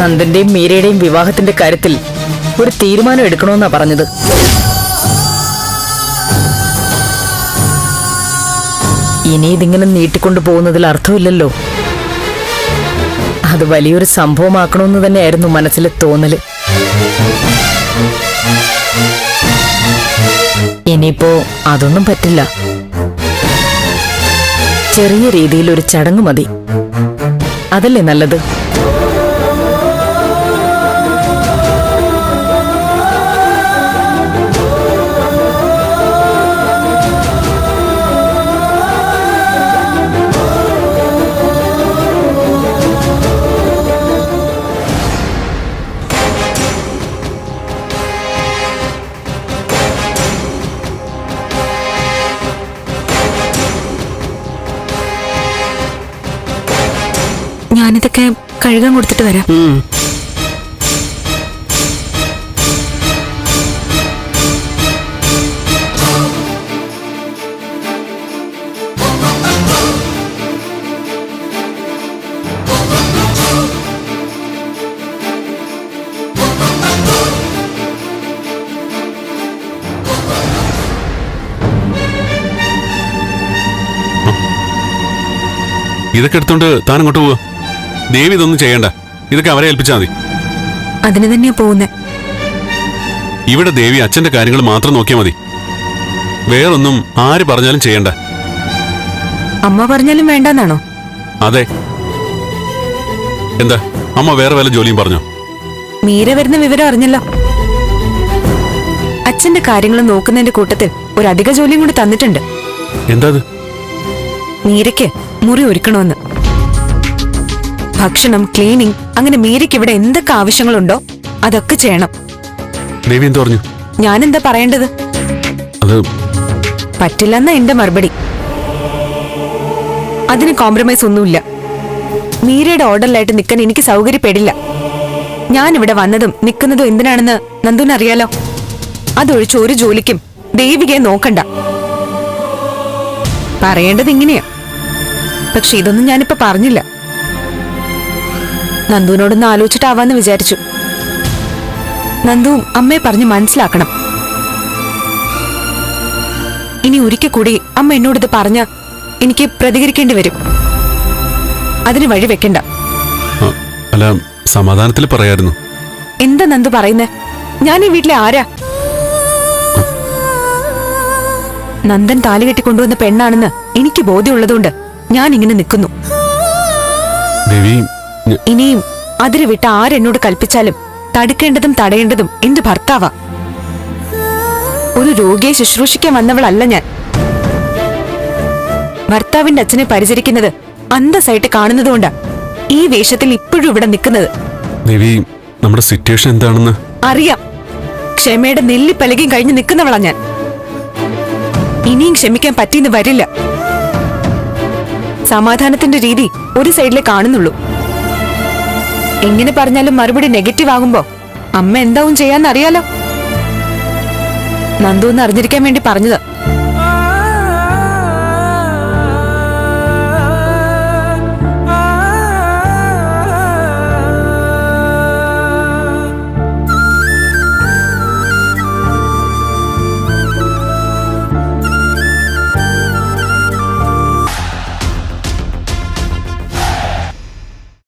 നന്ദന്റെയും മീരയുടെയും വിവാഹത്തിന്റെ കാര്യത്തിൽ ഒരു തീരുമാനം എടുക്കണമെന്നാ പറഞ്ഞത്. ഇനി ഇതിങ്ങനെ നീട്ടിക്കൊണ്ടു പോകുന്നതിൽ അർത്ഥമില്ലല്ലോ. അത് വലിയൊരു സംഭവമാക്കണമെന്ന് തന്നെയായിരുന്നു മനസ്സിലെ തോന്നൽ. ഇനിയിപ്പോ അതൊന്നും പറ്റില്ല. ചെറിയ രീതിയിൽ ഒരു ചടങ്ങ് മതി. അതല്ലേ നല്ലത്? കഴുകാൻ കൊടുത്തിട്ട് വരാം. ഇതൊക്കെ എടുത്തോണ്ട് താൻ അങ്ങോട്ട് പോവുക ദേവി ഇതൊന്നും ചെയ്യണ്ട. ഇതൊക്കെ അവരെ ഏൽപ്പിച്ചാൽ മതി. അതിന് തന്നെയാ പോകുന്നേ. ഇവിടെ ദേവി അച്ഛന്റെ കാര്യങ്ങൾ മാത്രം നോക്കിയാൽ മതി. വേറൊന്നും ആര് പറഞ്ഞാലും ചെയ്യണ്ട. അമ്മ പറഞ്ഞാലും വേണ്ടെന്നാണോ? അതെ. എന്താ? അമ്മ വേറെ വല്ല ജോലിയും പറഞ്ഞോ? മീര വരുന്ന വിവരം അറിഞ്ഞല്ലോ. അച്ഛന്റെ കാര്യങ്ങൾ നോക്കുന്നതിന്റെ കൂട്ടത്തിൽ ഒരു അധിക ജോലിയും കൂടി തന്നിട്ടുണ്ട്. എന്താ മീരയ്ക്ക് മുറി ഒരുക്കണമെന്ന്. ഭക്ഷണം ക്ലീനിങ് അങ്ങനെ മീരയ്ക്ക് ഇവിടെ എന്തൊക്കെ ആവശ്യങ്ങളുണ്ടോ അതൊക്കെ ചെയ്യണം. ദേവി എന്ത് പറഞ്ഞു? ഞാനെന്താ പറയേണ്ടത്? അത് പറ്റില്ലെന്ന എന്റെ മറുപടി. അതിന് കോംപ്രമൈസ് ഒന്നുമില്ല. മീരയുടെ ഓർഡറിലായിട്ട് നിൽക്കാൻ എനിക്ക് സൗകര്യപ്പെടില്ല. ഞാൻ ഇവിടെ വന്നതും നിൽക്കുന്നതും എന്തിനാണെന്ന് നന്ദുവിന് അറിയാലോ? അതൊഴിച്ച് ഒരു ജോലിക്കും ദേവികയെ നോക്കണ്ട. പറയേണ്ടത് ഇങ്ങനെയാ. പക്ഷെ ഇതൊന്നും ഞാനിപ്പോ പറഞ്ഞില്ല. നന്ദുവിനോടൊന്ന് ആലോചിച്ചിട്ടാവാന്ന് വിചാരിച്ചു. നന്ദുവും അമ്മയെ പറഞ്ഞ് മനസ്സിലാക്കണം. ഇനി ഒരിക്കൽ കൂടി അമ്മ എന്നോട് ഇത് പറഞ്ഞ എനിക്ക് പ്രതികരിക്കേണ്ടി വരും. അതിന് വഴി വെക്കണ്ട. അല്ല സമാധാനത്തിൽ പറയായിരുന്നു. എന്താ നന്ദു പറയുന്നേ? ഞാൻ ഈ വീട്ടിലെ ആരാ? നന്ദൻ താലി കെട്ടി കൊണ്ടുവന്ന പെണ്ണാണെന്ന് എനിക്ക് ബോധ്യമുള്ളതുകൊണ്ട് ഞാൻ ഇങ്ങനെ നിൽക്കുന്നു. ദേവി ഇനിയും അതിര് വിട്ട് ആരെന്നോട് കൽപ്പിച്ചാലും തടുക്കേണ്ടതും തടയേണ്ടതും എന്റെ ഭർത്താവാ? ഒരു രോഗിയെ ശുശ്രൂഷിക്കാൻ വന്നവളല്ല ഞാൻ. ഭർത്താവിന്റെ അച്ഛനെ പരിചരിക്കുന്നത് അന്തസ്സായിട്ട് കാണുന്നതുകൊണ്ടാ ഈ വേഷത്തിൽ ഇപ്പോഴും ഇവിടെ നിൽക്കുന്നത്. ദേവി നമ്മുടെ സിറ്റുവേഷൻ എന്താണെന്ന്? അറിയാം. ക്ഷമയുടെ നെല്ലിപ്പലകയും കഴിഞ്ഞ് നിൽക്കുന്നവളാ ഞാൻ. ഇനിയും ക്ഷമിക്കാൻ പറ്റിയെന്ന് വരില്ല. സമാധാനത്തിന്റെ രീതി ഒരു സൈഡിലേ കാണുന്നുള്ളൂ. എങ്ങനെ പറഞ്ഞാലും മറുപടി നെഗറ്റീവ് ആകുമ്പോ അമ്മ എന്താവും ചെയ്യാന്നറിയാലോ. നന്ദു എന്ന് അറിഞ്ഞിരിക്കാൻ വേണ്ടി പറഞ്ഞത്.